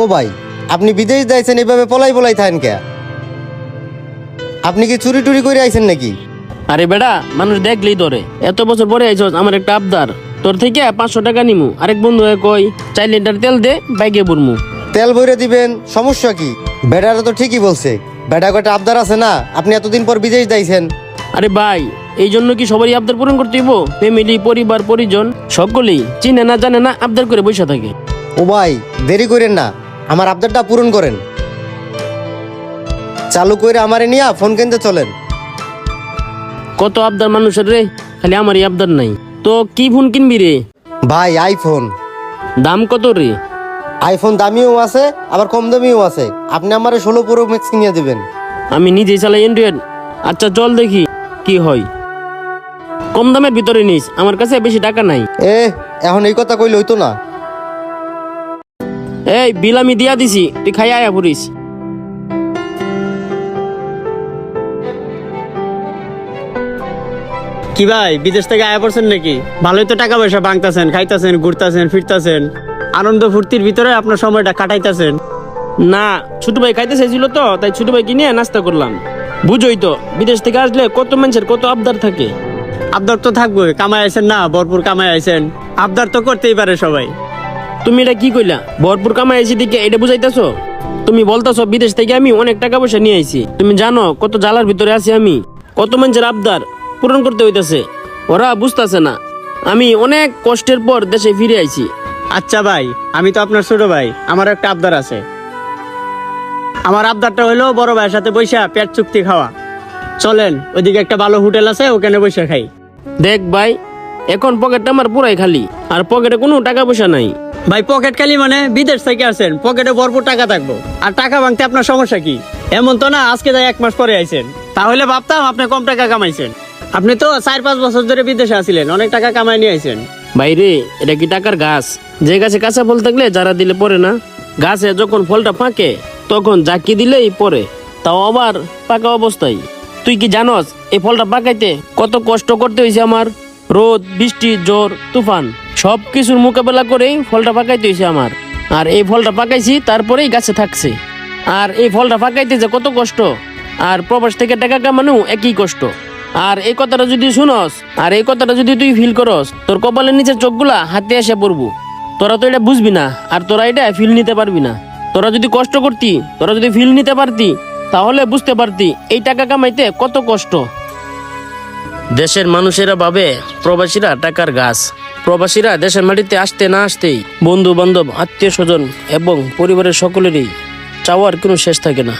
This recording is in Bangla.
ও ভাই আপনি বিদেশ যাইছেন এভাবে পলাই পলাই থাকেন কে? আপনি কি চুরি টুরি করে আইছেন নাকি? আরে বেড়া মানুষ দেখলেই ধরে। এত বছর পরে আইছস আমার একটা আবদার। তোর থেকে পাঁচশো টাকা নিমু। আরেক বন্ধু হয়ে কই চার লিটার তেল দে বাইকে বুরমু তেল ভরে দিবেন সমস্যা কি? বেটারা তো ঠিকই বলছে। বেটা কটা আবদার আছে না? আপনি এতদিন পর বিদেশ যাইছেন। আরে ভাই এই জন্য কি সবারই আবদার পূরণ করতে হইব? ফ্যামিলি পরিবার পরিজন সকলেই চিনে না জানে না আবদার করে বসে থাকে। ও ভাই দেরি করেন না আমার আবদারটা পূরণ করেন। চালু করে আমারে নিয়ে ফোন কিনতে চলেন। কত আবদার মানুষের রে খালি আমারই আবদার নাই। তো কি ফোন কিনবি রে? ভাই আইফোন। দাম কত রে? আইফোন দামিও আছে আবার কম দামিও আছে। আপনি আমারে ষোলো প্রো ম্যাক্স কিনে দিবেন। আমি নিজেই চালাই অ্যান্ড্রয়েড আচ্ছা চল দেখি কি হয়। কম দামের ভিতরে নিস আমার কাছে বেশি টাকা নাই। এ এখন এই কথা কইলে হইতো না। এই বিল আমি দিয়া দিছি তুই খাই আয়া পড়িস কি ভাই বিদেশ থেকে আয়া পড়ছেন নাকি? ভালোই তো টাকা পয়সা ভাঙতাছেন খাইতাছেন ঘুরতাছেন ফিরতাছেন। আনন্দ ফুর্তির ভিতরে আপনার সময়টা কাটাইতাছেন। না ছোট ভাই খাইতে চাইছিল তো তাই ছোট ভাই কিনে নাস্তা করলাম। বুঝোই তো বিদেশ থেকে আসলে কত মানুষের কত আবদার থাকে। আবদার তো থাকবোই কামাই আইছেন না ভরপুর কামাই আইছেন। আবদার তো করতেই পারে সবাই। তুমি এটা কি কইলা? ভরপুর কামাই আইছি দিকে এটা বুঝাইতেছো? তুমি বলতেছো বিদেশ থেকে আমি অনেক টাকা পয়সা নিয়ে আইছি। তুমি জানো কত জ্বালার ভিতরে আছি আমি। কত মানুষের আবদার পূরণ করতে হইতেছে। ওরা বুঝতাছে না। আমি অনেক কষ্টের পর দেশে ফিরে আইছি। আচ্ছা ভাই আমি তো আপনার ছোট ভাই। আমার একটা আবদার আছে। আমার আবদারটা হলো বড় ভাইয়ের সাথে বৈশা পেট চুক্তি খাওয়া। চলেন ওইদিকে একটা ভালো হোটেল আছে ওখানে বসে খাই। দেখ ভাই এখন পকেটটা আমার পুরাই খালি। আর পকেটে কোনো টাকা পয়সা নাই। ভাই পকেট খালি মানে বিদেশ থেকে আসেন পকেটে ভরপুর টাকা থাকব। আর টাকা ভাঙতে আপনার সমস্যা কি? এমন তো না, আজকে যাই এক মাস পরে আইছেন। তাহলে ভাবতাম আপনি কম টাকা কামাইছেন। আপনি তো চার পাঁচ বছর ধরে বিদেশে আসিলেন অনেক টাকা কামাই নিয়ে আইছেন। বাইরে এটা কি টাকার গাছ? যে গাছে কাঁচা ফল থাকলে যারা দিলে পরে না। গাছে যখন ফলটা ফাঁকে, তখন জাকি দিলেই পরে। তাও আবার পাকা অবস্থায়। তুই কি জানস, এই ফলটা পাকাইতে কত কষ্ট করতে হয়েছে আমার? রোদ, বৃষ্টি, জ্বর, তুফান। সব কিছুর মোকাবেলা করেই ফলটা পাকাইতে হয়েছে আমার। আর এই ফলটা পাকাইছি, তারপরেই গাছে থাকছে। আর এই ফলটা পাকাইতে যে কত কষ্ট, আর প্রবাস থেকে টাকা কামানো একই কষ্ট। আর এই কথাটা যদি শুনস, আর এই কথাটা যদি তুই ফিল করস, তোর কপালের নিচে চোখগুলা হাতে এসে পড়ব। তোরা তো এটা বুঝবি না, আর তোরা এটা ফিল নিতে পারবি না। তোরা যদি কষ্ট করতি, তোরা যদি ফিল নিতে পারতি, তাহলে বুঝতে পারতি এই টাকা কামাইতে কত কষ্ট। দেশের মানুষেরা ভাবে প্রবাসীরা টাকার গাছ। প্রবাসীরা দেশের মাটিতে আসতে না আসতেই বন্ধু বান্ধব আত্মীয় স্বজন এবং পরিবারের সকলেরই চাওয়ার কোনো শেষ থাকে না।